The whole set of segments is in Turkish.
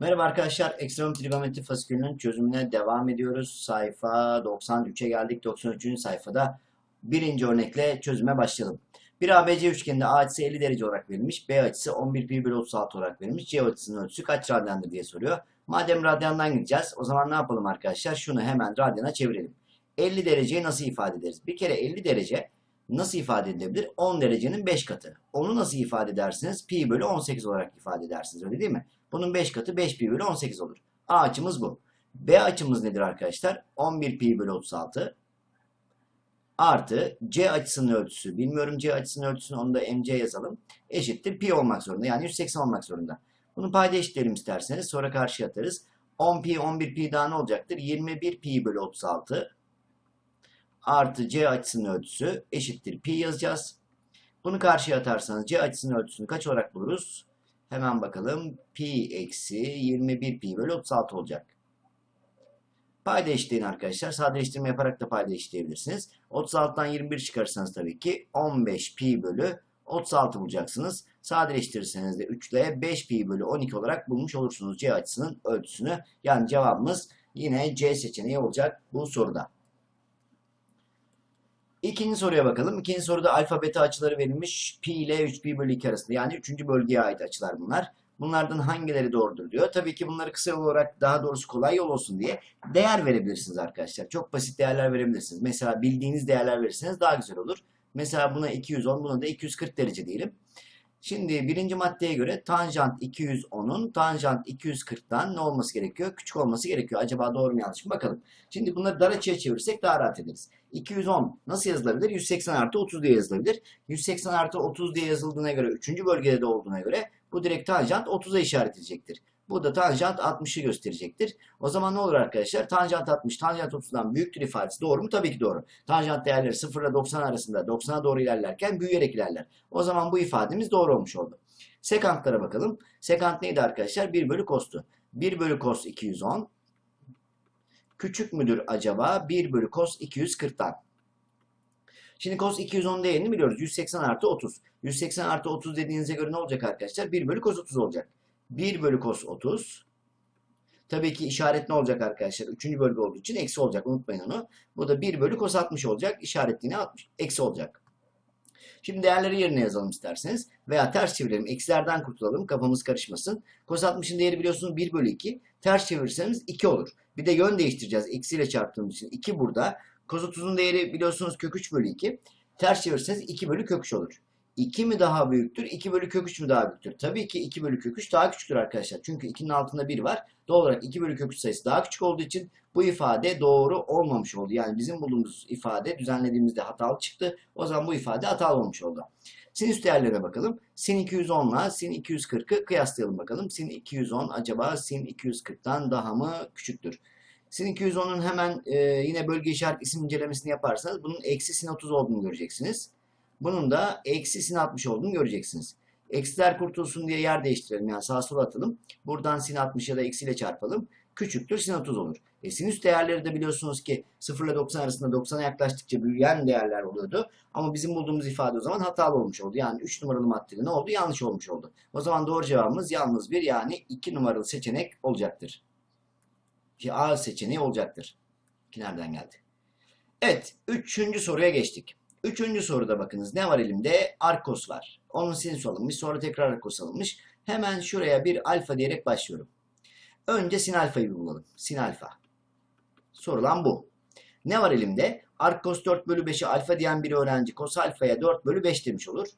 Merhaba arkadaşlar, ekstrem trigonometri fasikülünün çözümüne devam ediyoruz. Sayfa 93'e geldik. 93. sayfada birinci örnekle çözüme başlayalım. Bir ABC üçgeninde A açısı 50 derece olarak verilmiş, B açısı 11 pi bölü 36 olarak verilmiş. C açısının ölçüsü kaç radyandır diye soruyor. Madem radyandan gideceğiz, o zaman ne yapalım arkadaşlar? Şunu hemen radyana çevirelim. 50 dereceyi nasıl ifade ederiz? Bir kere 50 derece nasıl ifade edilebilir? 10 derecenin 5 katı. Onu nasıl ifade edersiniz? Pi bölü 18 olarak ifade edersiniz, öyle değil mi? Bunun 5 katı 5 pi bölü 18 olur. A açımız bu. B açımız nedir arkadaşlar? 11 pi bölü 36 artı C açısının ölçüsü. Bilmiyorum C açısının ölçüsünü onu da MC yazalım. Eşittir pi olmak zorunda. Yani 180 olmak zorunda. Bunu payda eşitleyelim isterseniz. Sonra karşıya atarız. 10 pi 11 pi daha ne olacaktır? 21 pi bölü 36 artı C açısının ölçüsü eşittir pi yazacağız. Bunu karşıya atarsanız C açısının ölçüsünü kaç olarak buluruz? Hemen bakalım. Pi eksi 21 pi bölü 36 olacak. Payda arkadaşlar. Sadeleştirme yaparak da payda eşitleyebilirsiniz. 36'dan 21 çıkarırsanız tabii ki 15 pi bölü 36 bulacaksınız. Sadeleştirirseniz de 3 ile 5 pi bölü 12 olarak bulmuş olursunuz C açısının ölçüsünü. Yani cevabımız yine C seçeneği olacak bu soruda. İkinci soruya bakalım. İkinci soruda alfa beta açıları verilmiş. Pi ile 3 pi bölü 2 arasında. Yani 3. bölgeye ait açılar bunlar. Bunlardan hangileri doğrudur diyor. Tabii ki bunları kısa olarak daha doğrusu kolay yol olsun diye değer verebilirsiniz arkadaşlar. Çok basit değerler verebilirsiniz. Mesela bildiğiniz değerler verirseniz daha güzel olur. Mesela buna 210, buna da 240 derece diyelim. Şimdi birinci maddeye göre tanjant 210'un tanjant 240'tan ne olması gerekiyor? Küçük olması gerekiyor. Acaba doğru mu yanlış mı? Bakalım. Şimdi bunları dar açıya çevirsek daha rahat ederiz. 210 nasıl yazılabilir? 180 artı 30 diye yazılabilir. 180 artı 30 diye yazıldığına göre 3. bölgede de olduğuna göre bu direkt tanjant 30'a işaret edecektir. Bu da tanjant 60'ı gösterecektir. O zaman ne olur arkadaşlar? Tanjant 60, tanjant 30'dan büyüktür ifadesi doğru mu? Tabii ki doğru. Tanjant değerleri 0 ile 90 arasında 90'a doğru ilerlerken büyüyerek ilerler. O zaman bu ifademiz doğru olmuş oldu. Sekantlara bakalım. Sekant neydi arkadaşlar? 1 bölü kostu. 1 bölü kos 210. Küçük müdür acaba 1 bölü kos 240'tan? Şimdi cos 210 değerini biliyoruz. 180 artı 30. 180 artı 30 dediğinize göre ne olacak arkadaşlar? 1 bölü cos 30 olacak. 1 bölü cos 30. Tabii ki işaret ne olacak arkadaşlar? Üçüncü bölge olduğu için eksi olacak. Unutmayın onu. Bu da 1 bölü cos 60 olacak. İşaret yine 60. Eksi olacak. Şimdi değerleri yerine yazalım isterseniz. Veya ters çevirelim. Eksilerden kurtulalım. Kafamız karışmasın. Cos 60'ın değeri biliyorsunuz 1 bölü 2. Ters çevirirseniz 2 olur. Bir de yön değiştireceğiz. Eksiyle çarptığımız için 2 burada. Cos 30'un değeri biliyorsunuz kök 3 bölü 2. Ters çevirirseniz 2 bölü kök 3 olur. 2 mi daha büyüktür? 2 bölü kök 3 mü daha büyüktür? Tabii ki 2 bölü kök 3 daha küçüktür arkadaşlar. Çünkü 2'nin altında 1 var. Doğal olarak 2 bölü kök 3 sayısı daha küçük olduğu için bu ifade doğru olmamış oldu. Yani bizim bulduğumuz ifade düzenlediğimizde hatalı çıktı. O zaman bu ifade hatalı olmuş oldu. Sinüs değerlerine bakalım. Sin 210 ile sin 240'ı kıyaslayalım bakalım. Sin 210 acaba sin 240'tan daha mı küçüktür? Sin 210'un hemen e, yine bölge işaret isim incelemesini yaparsanız bunun eksi sin 30 olduğunu göreceksiniz. Bunun da eksi sin 60 olduğunu göreceksiniz. Eksiler kurtulsun diye yer değiştirelim. Yani sağa sola atalım. Buradan sin 60 ya da eksiyle çarpalım. Küçüktür sin 30 olur. E, sinüs değerleri de biliyorsunuz ki 0 ile 90 arasında 90'a yaklaştıkça büyüyen değerler oluyordu. Ama bizim bulduğumuz ifade o zaman hatalı olmuş oldu. Yani 3 numaralı maddede ne oldu? Yanlış olmuş oldu. O zaman doğru cevabımız yalnız bir yani 2 numaralı seçenek olacaktır. Ki A seçeneği olacaktır. Ki nereden geldi? Evet. Üçüncü soruya geçtik. Üçüncü soruda bakınız ne var elimde? Arkos var. Onun sinüs alınmış sonra tekrar arkos alınmış. Hemen şuraya bir alfa diyerek başlıyorum. Önce sin alfayı bulalım. Sin alfa. Sorulan bu. Ne var elimde? Arkos 4 bölü 5'i alfa diyen bir öğrenci kos alfaya 4 bölü 5 demiş olur.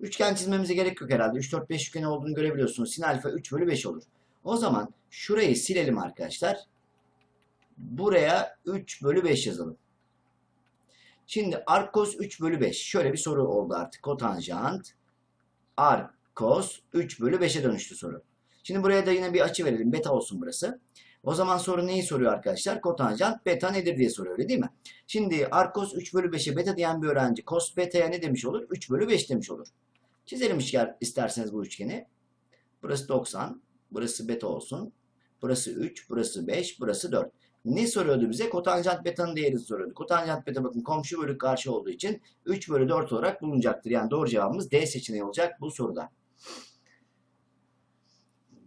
Üçgen çizmemize gerek yok herhalde. 3, 4, 5 üçgeni olduğunu görebiliyorsunuz. Sin alfa 3 bölü 5 olur. O zaman şurayı silelim arkadaşlar. Buraya 3 bölü 5 yazalım. Şimdi arc cos 3 bölü 5. Şöyle bir soru oldu artık. Kotanjant arc cos 3 bölü 5'e dönüştü soru. Şimdi buraya da yine bir açı verelim. Beta olsun burası. O zaman soru neyi soruyor arkadaşlar? Kotanjant beta nedir diye soruyor öyle değil mi? Şimdi arc cos 3 bölü 5'e beta diyen bir öğrenci cos beta'ya ne demiş olur? 3 bölü 5 demiş olur. Çizelim isterseniz bu üçgeni. Burası 90. Burası beta olsun. Burası 3. Burası 5. Burası 4 ne soruyordu bize? Kotanjant beta'nın değerini soruyordu. Kotanjant beta bakın komşu bölü karşı olduğu için 3 bölü 4 olarak bulunacaktır. Yani doğru cevabımız D seçeneği olacak bu soruda.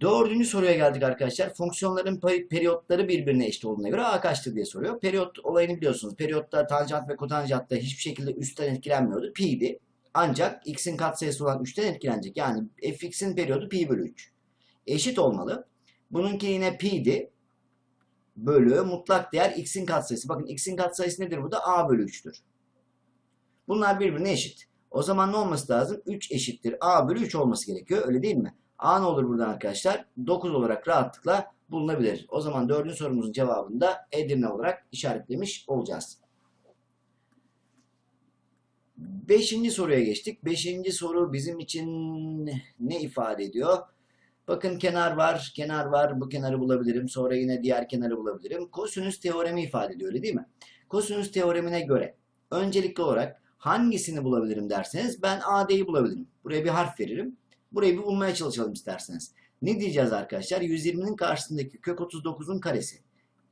Dördüncü soruya geldik arkadaşlar. Fonksiyonların peri- periyotları birbirine eşit olduğuna göre a kaçtır diye soruyor. Periyot olayını biliyorsunuz. Periyotta tanjant ve kotanjantta hiçbir şekilde üstten etkilenmiyordu. Pi'ydi. Ancak x'in katsayısı olan 3'ten etkilenecek. Yani fx'in periyodu pi bölü 3. Eşit olmalı. Bununki yine pi'di. Bölü mutlak değer x'in katsayısı. Bakın x'in katsayısı nedir burada? a bölü 3'tür. Bunlar birbirine eşit. O zaman ne olması lazım? 3 eşittir. a bölü 3 olması gerekiyor. Öyle değil mi? A ne olur buradan arkadaşlar? 9 olarak rahatlıkla bulunabilir. O zaman dördüncü sorumuzun cevabını da Edirne olarak işaretlemiş olacağız. Beşinci soruya geçtik. Beşinci soru bizim için ne ifade ediyor? Bakın kenar var, kenar var. Bu kenarı bulabilirim. Sonra yine diğer kenarı bulabilirim. Kosinüs teoremi ifade ediyor öyle değil mi? Kosinüs teoremine göre öncelikli olarak hangisini bulabilirim derseniz ben AD'yi bulabilirim. Buraya bir harf veririm. Burayı bir bulmaya çalışalım isterseniz. Ne diyeceğiz arkadaşlar? 120'nin karşısındaki kök 39'un karesi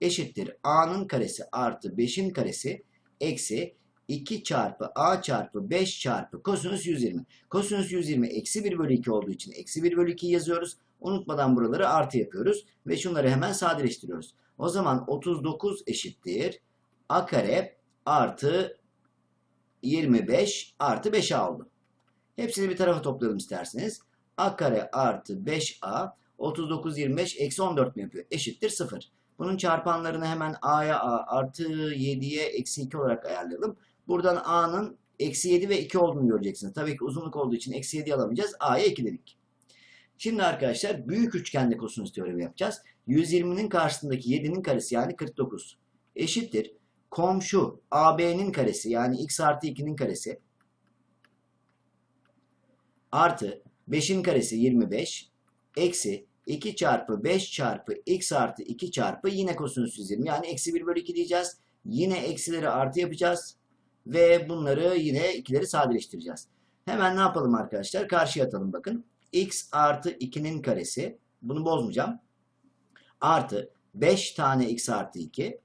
eşittir. A'nın karesi artı 5'in karesi eksi 2 çarpı A çarpı 5 çarpı kosinüs 120. Kosinüs 120 eksi 1 bölü 2 olduğu için eksi 1 bölü 2 yazıyoruz. Unutmadan buraları artı yapıyoruz. Ve şunları hemen sadeleştiriyoruz. O zaman 39 eşittir. A kare artı 25 artı 5A oldu. Hepsini bir tarafa toplayalım isterseniz. A kare artı 5A 39 25 eksi 14 mi yapıyor? Eşittir 0. Bunun çarpanlarını hemen A'ya A artı 7'ye eksi 2 olarak ayarlayalım. Buradan A'nın eksi 7 ve 2 olduğunu göreceksiniz. Tabii ki uzunluk olduğu için eksi 7 alamayacağız. A'ya 2 dedik. Şimdi arkadaşlar büyük üçgende kosinüs teoremi yapacağız. 120'nin karşısındaki 7'nin karesi yani 49 eşittir. Komşu AB'nin karesi yani x artı 2'nin karesi artı 5'in karesi 25 eksi 2 çarpı 5 çarpı x artı 2 çarpı yine kosinüs 120 yani eksi 1 bölü 2 diyeceğiz. Yine eksileri artı yapacağız. Ve bunları yine ikileri sadeleştireceğiz. Hemen ne yapalım arkadaşlar? Karşıya atalım bakın. x artı 2'nin karesi. Bunu bozmayacağım. Artı 5 tane x artı 2.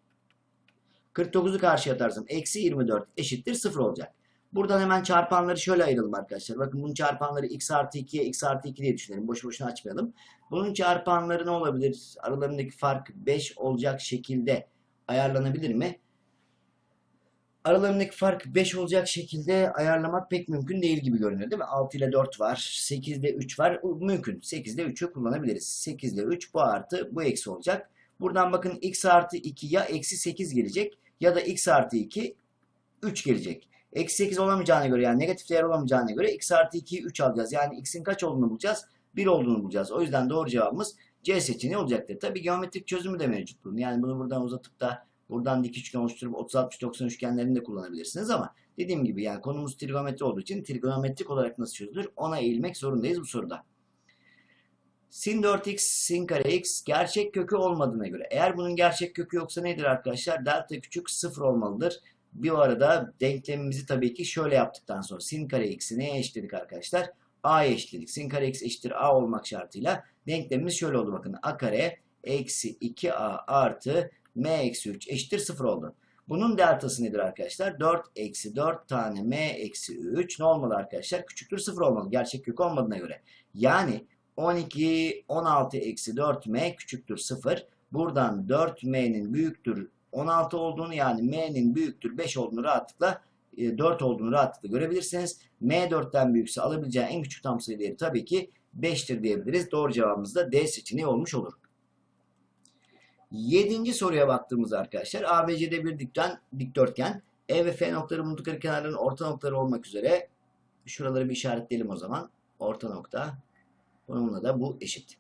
49'u karşıya atarsam eksi 24 eşittir 0 olacak. Buradan hemen çarpanları şöyle ayıralım arkadaşlar. Bakın bunun çarpanları x artı 2'ye x artı 2 diye düşünelim. Boşu boşuna açmayalım. Bunun çarpanları ne olabilir? Aralarındaki fark 5 olacak şekilde ayarlanabilir mi? Aralarındaki fark 5 olacak şekilde ayarlamak pek mümkün değil gibi görünüyor değil mi? 6 ile 4 var. 8 ile 3 var. Mümkün. 8 ile 3'ü kullanabiliriz. 8 ile 3 bu artı bu eksi olacak. Buradan bakın x artı 2 ya eksi 8 gelecek ya da x artı 2 3 gelecek. Eksi 8 olamayacağına göre yani negatif değer olamayacağına göre x artı 2'yi 3 alacağız. Yani x'in kaç olduğunu bulacağız? 1 olduğunu bulacağız. O yüzden doğru cevabımız C seçeneği olacaktır. Tabi geometrik çözümü de mevcut bunun. Yani bunu buradan uzatıp da buradan dik üçgen oluşturup 30-60-90 üçgenlerini de kullanabilirsiniz ama dediğim gibi yani konumuz trigonometri olduğu için trigonometrik olarak nasıl çözülür ona eğilmek zorundayız bu soruda. Sin 4x, sin kare x gerçek kökü olmadığına göre eğer bunun gerçek kökü yoksa nedir arkadaşlar? Delta küçük 0 olmalıdır. Bir arada denklemimizi tabii ki şöyle yaptıktan sonra sin kare x'i neye eşitledik arkadaşlar? A'ya eşitledik. Sin kare x eşittir A olmak şartıyla denklemimiz şöyle oldu bakın. A kare eksi 2A artı M eksi 3 eşittir 0 oldu. Bunun deltası nedir arkadaşlar? 4 eksi 4 tane M eksi 3 ne olmalı arkadaşlar? Küçüktür 0 olmalı. Gerçek kök olmadığına göre. Yani 12, 16 eksi 4M küçüktür 0. Buradan 4M'nin büyüktür 16 olduğunu yani m'nin büyüktür 5 olduğunu rahatlıkla 4 olduğunu rahatlıkla görebilirsiniz. m 4'ten büyükse alabileceği en küçük tam sayı değeri tabii ki 5'tir diyebiliriz. Doğru cevabımız da D seçeneği olmuş olur. Yedinci soruya baktığımızda arkadaşlar ABC'de bir dikten, dikdörtgen E ve F noktaları bulundukları kenarların orta noktaları olmak üzere şuraları bir işaretleyelim o zaman. Orta nokta. Bununla da bu eşit.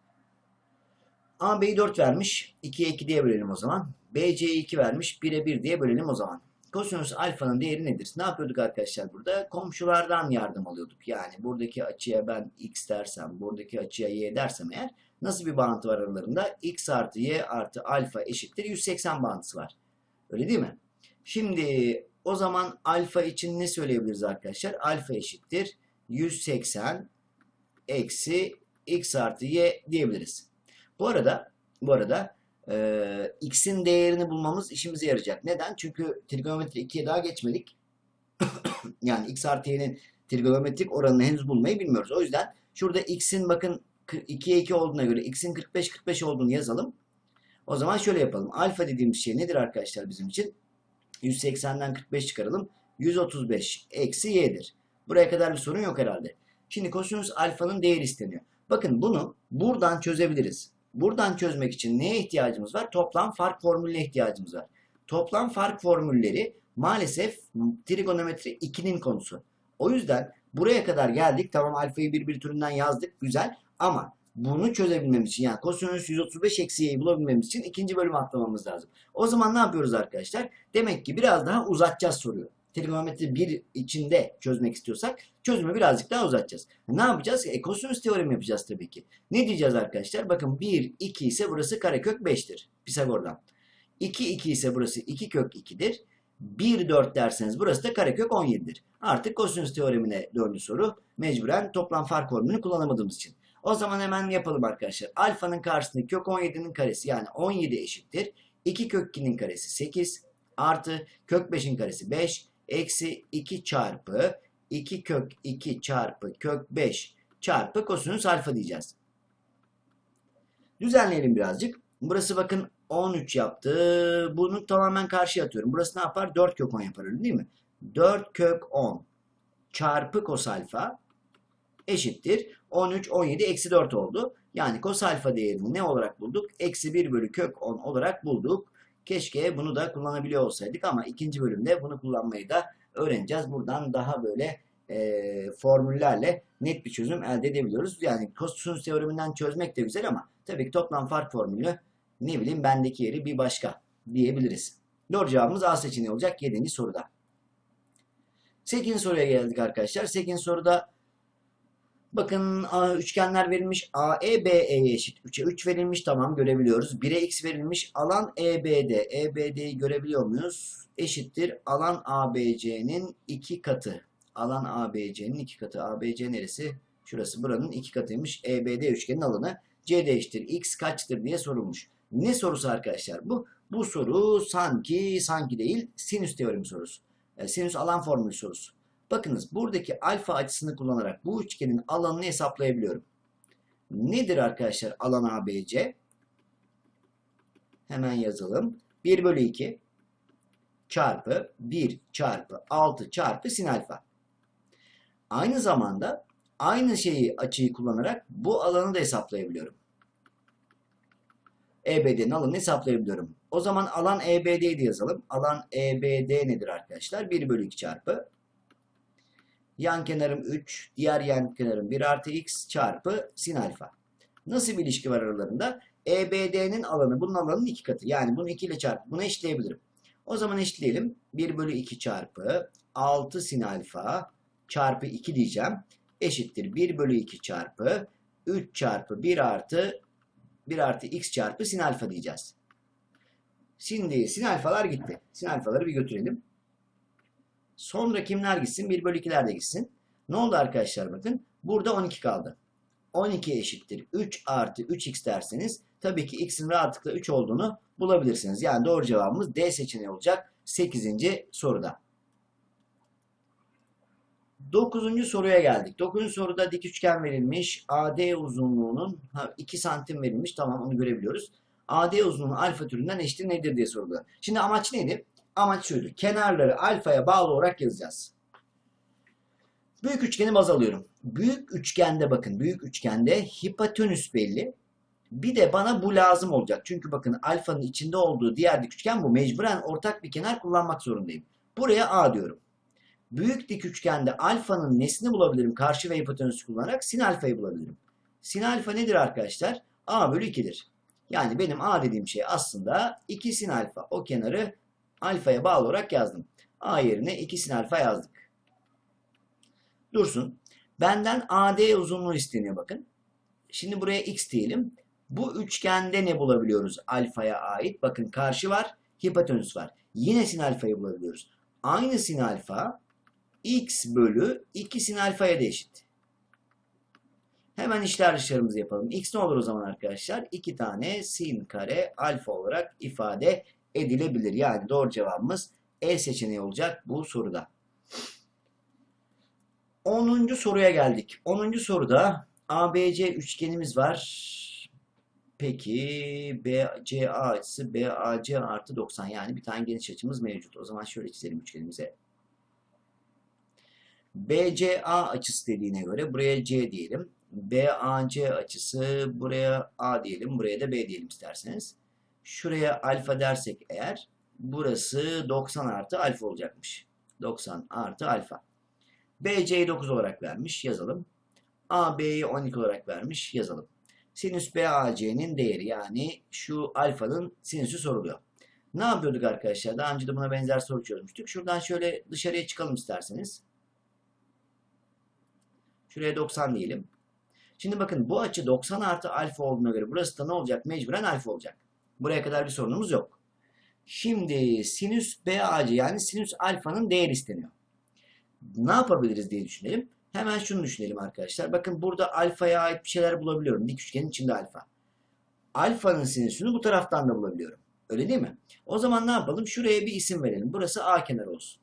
AB'yi 4 vermiş. 2'ye 2 diye bölelim o zaman. BC'yi 2 vermiş. 1'e 1 diye bölelim o zaman. Kosinüs alfanın değeri nedir? Ne yapıyorduk arkadaşlar burada? Komşulardan yardım alıyorduk. Yani buradaki açıya ben x dersem, buradaki açıya y dersem eğer nasıl bir bağıntı var aralarında? x artı y artı alfa eşittir 180 bağıntısı var. Öyle değil mi? Şimdi o zaman alfa için ne söyleyebiliriz arkadaşlar? Alfa eşittir 180 eksi x artı y diyebiliriz. Bu arada bu arada e, x'in değerini bulmamız işimize yarayacak. Neden? Çünkü trigonometri 2'ye daha geçmedik. yani x artı y'nin trigonometrik oranını henüz bulmayı bilmiyoruz. O yüzden şurada x'in bakın 2'ye 2 olduğuna göre x'in 45 45 olduğunu yazalım. O zaman şöyle yapalım. Alfa dediğimiz şey nedir arkadaşlar bizim için? 180'den 45 çıkaralım. 135 eksi y'dir. Buraya kadar bir sorun yok herhalde. Şimdi kosinüs alfanın değeri isteniyor. Bakın bunu buradan çözebiliriz. Buradan çözmek için neye ihtiyacımız var? Toplam fark formülüne ihtiyacımız var. Toplam fark formülleri maalesef trigonometri 2'nin konusu. O yüzden buraya kadar geldik. Tamam alfayı bir bir türünden yazdık. Güzel. Ama bunu çözebilmemiz için yani kosinüs 135 eksi y'yi bulabilmemiz için ikinci bölümü atlamamız lazım. O zaman ne yapıyoruz arkadaşlar? Demek ki biraz daha uzatacağız soruyu. Trigonometri 1 içinde çözmek istiyorsak çözümü birazcık daha uzatacağız. Ne yapacağız? E, kosinüs teoremi yapacağız tabii ki. Ne diyeceğiz arkadaşlar? Bakın 1, 2 ise burası karekök 5'tir. Pisagor'dan. 2, 2 ise burası 2 kök 2'dir. 1, 4 derseniz burası da karekök 17'dir. Artık kosinüs teoremine döndü soru. Mecburen toplam fark formülünü kullanamadığımız için. O zaman hemen yapalım arkadaşlar. Alfanın karşısındaki kök 17'nin karesi yani 17 eşittir. 2 kök 2'nin karesi 8 artı kök 5'in karesi 5 eksi 2 çarpı 2 kök 2 çarpı kök 5 çarpı kosinüs alfa diyeceğiz. Düzenleyelim birazcık. Burası bakın 13 yaptı. Bunu tamamen karşıya atıyorum. Burası ne yapar? 4 kök 10 yapar öyle değil mi? 4 kök 10 çarpı kos alfa eşittir. 13, 17, eksi 4 oldu. Yani kos alfa değerini ne olarak bulduk? Eksi 1 bölü kök 10 olarak bulduk. Keşke bunu da kullanabiliyor olsaydık ama ikinci bölümde bunu kullanmayı da öğreneceğiz. Buradan daha böyle e, formüllerle net bir çözüm elde edebiliyoruz. Yani kosinüs teoreminden çözmek de güzel ama tabii ki toplam fark formülü ne bileyim bendeki yeri bir başka diyebiliriz. Doğru cevabımız A seçeneği olacak 7. soruda. 8. soruya geldik arkadaşlar. 8. soruda Bakın üçgenler verilmiş. AE BE'ye eşit 3'e 3 verilmiş. Tamam görebiliyoruz. 1'e x verilmiş. Alan EBD. EBD'yi görebiliyor muyuz? Eşittir. Alan ABC'nin 2 katı. Alan ABC'nin 2 katı. ABC neresi? Şurası buranın 2 katıymış. EBD üçgenin alanı. CD eşittir. X kaçtır diye sorulmuş. Ne sorusu arkadaşlar bu? Bu soru sanki sanki değil sinüs teoremi sorusu. Yani sinüs alan formülü sorusu. Bakınız buradaki alfa açısını kullanarak bu üçgenin alanını hesaplayabiliyorum. Nedir arkadaşlar alan ABC? Hemen yazalım. 1 bölü 2 çarpı 1 çarpı 6 çarpı sin alfa. Aynı zamanda aynı şeyi açıyı kullanarak bu alanı da hesaplayabiliyorum. EBD'nin alanını hesaplayabiliyorum. O zaman alan EBD'yi de yazalım. Alan EBD nedir arkadaşlar? 1 bölü 2 çarpı Yan kenarım 3, diğer yan kenarım 1 artı x çarpı sin alfa. Nasıl bir ilişki var aralarında? EBD'nin alanı bunun alanının iki katı. Yani bunu 2 ile çarpıp bunu eşitleyebilirim. O zaman eşitleyelim. 1 bölü 2 çarpı 6 sin alfa çarpı 2 diyeceğim. Eşittir 1 bölü 2 çarpı 3 çarpı 1 artı 1 artı x çarpı sin alfa diyeceğiz. Şimdi sin alfalar gitti. Sin alfaları bir götürelim. Sonra kimler gitsin? 1 bölü 2'ler de gitsin. Ne oldu arkadaşlar bakın. Burada 12 kaldı. 12 eşittir 3 artı 3x derseniz tabii ki x'in rahatlıkla 3 olduğunu bulabilirsiniz. Yani doğru cevabımız D seçeneği olacak 8. soruda. 9. soruya geldik. 9. soruda dik üçgen verilmiş. AD uzunluğunun 2 santim verilmiş. Tamam onu görebiliyoruz. AD uzunluğu alfa türünden eşittir nedir diye soruluyor. Şimdi amaç neydi? Amaç şuydu. Kenarları alfaya bağlı olarak yazacağız. Büyük üçgeni baz alıyorum. Büyük üçgende bakın büyük üçgende hipotenüs belli. Bir de bana bu lazım olacak. Çünkü bakın alfanın içinde olduğu diğer dik üçgen bu. Mecburen ortak bir kenar kullanmak zorundayım. Buraya A diyorum. Büyük dik üçgende alfanın nesini bulabilirim? Karşı ve hipotenüsü kullanarak sin alfayı bulabilirim. Sin alfa nedir arkadaşlar? A bölü 2'dir. Yani benim A dediğim şey aslında 2 sin alfa. O kenarı alfaya bağlı olarak yazdım. A yerine 2 sin alfa yazdık. Dursun. Benden AD uzunluğu isteniyor bakın. Şimdi buraya x diyelim. Bu üçgende ne bulabiliyoruz alfaya ait? Bakın karşı var, hipotenüs var. Yine sin alfayı bulabiliyoruz. Aynı sin alfa x bölü 2 sin alfaya da eşit. Hemen işler dışlarımızı yapalım. x ne olur o zaman arkadaşlar? 2 tane sin kare alfa olarak ifade edilebilir. Yani doğru cevabımız E seçeneği olacak bu soruda. 10. soruya geldik. 10. soruda ABC üçgenimiz var. Peki BCA açısı BAC artı 90 yani bir tane geniş açımız mevcut. O zaman şöyle çizelim üçgenimize. BCA açısı dediğine göre buraya C diyelim. BAC açısı buraya A diyelim. Buraya da B diyelim isterseniz. Şuraya alfa dersek eğer burası 90 artı alfa olacakmış. 90 artı alfa. BC'yi 9 olarak vermiş. Yazalım. AB'yi 12 olarak vermiş. Yazalım. Sinüs BAC'nin değeri yani şu alfanın sinüsü soruluyor. Ne yapıyorduk arkadaşlar? Daha önce de buna benzer soru çözmüştük. Şuradan şöyle dışarıya çıkalım isterseniz. Şuraya 90 diyelim. Şimdi bakın bu açı 90 artı alfa olduğuna göre burası da ne olacak? Mecburen alfa olacak. Buraya kadar bir sorunumuz yok. Şimdi sinüs BAC yani sinüs alfanın değeri isteniyor. Ne yapabiliriz diye düşünelim. Hemen şunu düşünelim arkadaşlar. Bakın burada alfaya ait bir şeyler bulabiliyorum. Dik üçgenin içinde alfa. Alfanın sinüsünü bu taraftan da bulabiliyorum. Öyle değil mi? O zaman ne yapalım? Şuraya bir isim verelim. Burası A kenarı olsun.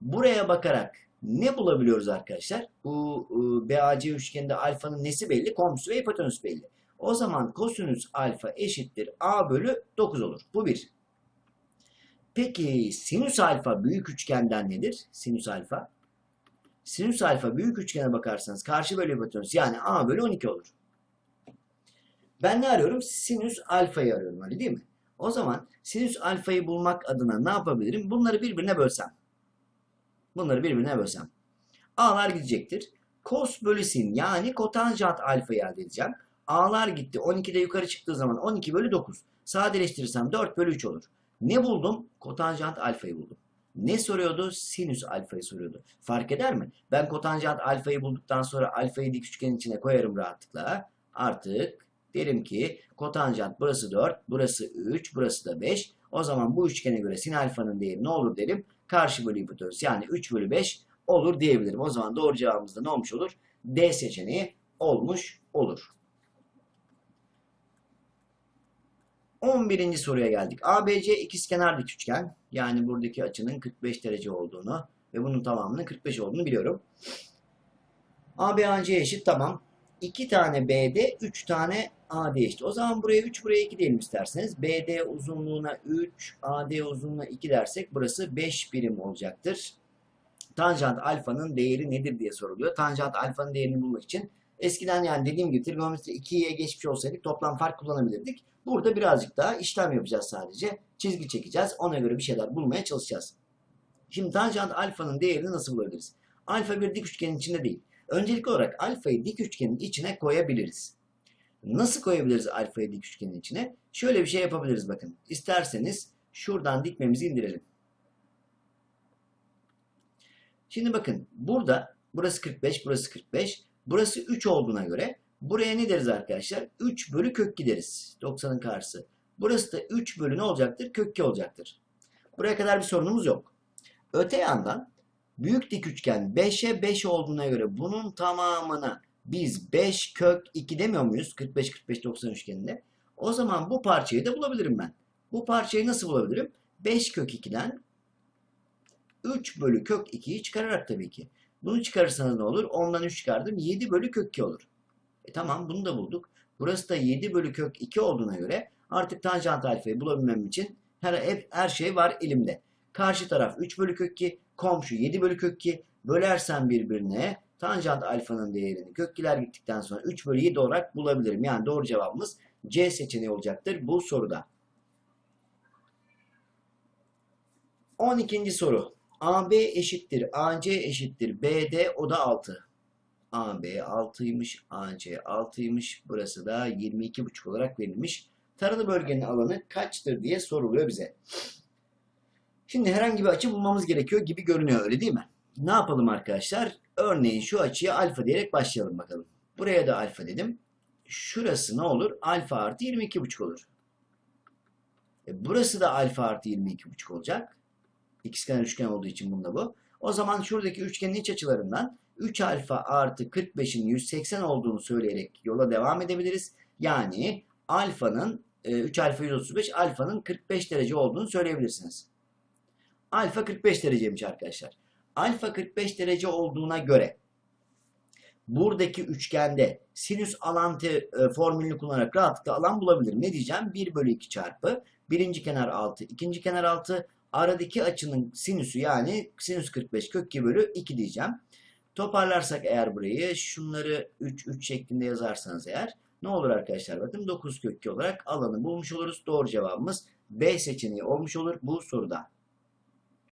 Buraya bakarak ne bulabiliyoruz arkadaşlar? Bu ıı, BAC üçgeninde alfanın nesi belli? Komşusu ve hipotenüs belli. O zaman kosinüs alfa eşittir A bölü 9 olur. Bu bir. Peki sinüs alfa büyük üçgenden nedir? Sinüs alfa. Sinüs alfa büyük üçgene bakarsanız karşı bölü hipotenüs yani A bölü 12 olur. Ben ne arıyorum? Sinüs alfayı arıyorum öyle değil mi? O zaman sinüs alfayı bulmak adına ne yapabilirim? Bunları birbirine bölsem. Bunları birbirine bölsem. A'lar gidecektir. Kos bölü sin yani kotanjant alfayı elde edeceğim. A'lar gitti. 12'de yukarı çıktığı zaman 12 bölü 9. Sadeleştirirsem 4 bölü 3 olur. Ne buldum? Kotanjant alfayı buldum. Ne soruyordu? Sinüs alfayı soruyordu. Fark eder mi? Ben kotanjant alfayı bulduktan sonra alfayı dik üçgenin içine koyarım rahatlıkla. Artık derim ki kotanjant burası 4, burası 3, burası da 5. O zaman bu üçgene göre sin alfanın değeri ne olur derim? Karşı bölü hipotenüs yani 3 bölü 5 olur diyebilirim. O zaman doğru cevabımız da ne olmuş olur? D seçeneği olmuş olur. 11. soruya geldik. ABC ikizkenar dik üçgen. Yani buradaki açının 45 derece olduğunu ve bunun tamamının 45 olduğunu biliyorum. ABAC eşit tamam. 2 tane BD, 3 tane AD eşit. O zaman buraya 3, buraya 2 diyelim isterseniz. BD uzunluğuna 3, AD uzunluğuna 2 dersek burası 5 birim olacaktır. Tanjant alfanın değeri nedir diye soruluyor. Tanjant alfanın değerini bulmak için eskiden yani dediğim gibi trigonometri 2'ye geçmiş olsaydık toplam fark kullanabilirdik. Burada birazcık daha işlem yapacağız sadece. Çizgi çekeceğiz. Ona göre bir şeyler bulmaya çalışacağız. Şimdi tanjant alfanın değerini nasıl bulabiliriz? Alfa bir dik üçgenin içinde değil. Öncelikli olarak alfayı dik üçgenin içine koyabiliriz. Nasıl koyabiliriz alfayı dik üçgenin içine? Şöyle bir şey yapabiliriz bakın. İsterseniz şuradan dikmemizi indirelim. Şimdi bakın burada burası 45, burası 45. Burası 3 olduğuna göre buraya ne deriz arkadaşlar? 3 bölü kök 2 deriz. 90'ın karşısı. Burası da 3 bölü ne olacaktır? Kök 2 olacaktır. Buraya kadar bir sorunumuz yok. Öte yandan büyük dik üçgen 5'e 5 olduğuna göre bunun tamamına biz 5 kök 2 demiyor muyuz? 45 45 90 üçgeninde. O zaman bu parçayı da bulabilirim ben. Bu parçayı nasıl bulabilirim? 5 kök 2'den 3 bölü kök 2'yi çıkararak tabii ki. Bunu çıkarırsanız ne olur? 10'dan 3 çıkardım. 7 bölü kök 2 olur. E tamam bunu da bulduk. Burası da 7 bölü kök 2 olduğuna göre artık tanjant alfayı bulabilmem için her, hep, her şey var elimde. Karşı taraf 3 bölü kök 2, komşu 7 bölü kök 2. Bölersen birbirine tanjant alfanın değerini kökkiler gittikten sonra 3 bölü 7 olarak bulabilirim. Yani doğru cevabımız C seçeneği olacaktır bu soruda. 12. soru. AB eşittir, AC eşittir, BD o da 6. AB 6'ymış, AC 6'ymış. Burası da 22,5 olarak verilmiş. Taralı bölgenin alanı kaçtır diye soruluyor bize. Şimdi herhangi bir açı bulmamız gerekiyor gibi görünüyor öyle değil mi? Ne yapalım arkadaşlar? Örneğin şu açıya alfa diyerek başlayalım bakalım. Buraya da alfa dedim. Şurası ne olur? Alfa artı 22,5 olur. E burası da alfa artı 22,5 olacak. İkizkenar üçgen olduğu için bunda bu. O zaman şuradaki üçgenin iç açılarından 3 alfa artı 45'in 180 olduğunu söyleyerek yola devam edebiliriz. Yani alfanın 3 alfa 135 alfanın 45 derece olduğunu söyleyebilirsiniz. Alfa 45 dereceymiş arkadaşlar. Alfa 45 derece olduğuna göre buradaki üçgende sinüs alan te- e, formülünü kullanarak rahatlıkla alan bulabilirim. Ne diyeceğim? 1 bölü 2 çarpı birinci kenar 6, ikinci kenar 6, aradaki açının sinüsü yani sinüs 45 kök 2 bölü 2 diyeceğim. Toparlarsak eğer burayı şunları 3 3 şeklinde yazarsanız eğer ne olur arkadaşlar bakın 9 kök 2 olarak alanı bulmuş oluruz. Doğru cevabımız B seçeneği olmuş olur bu soruda.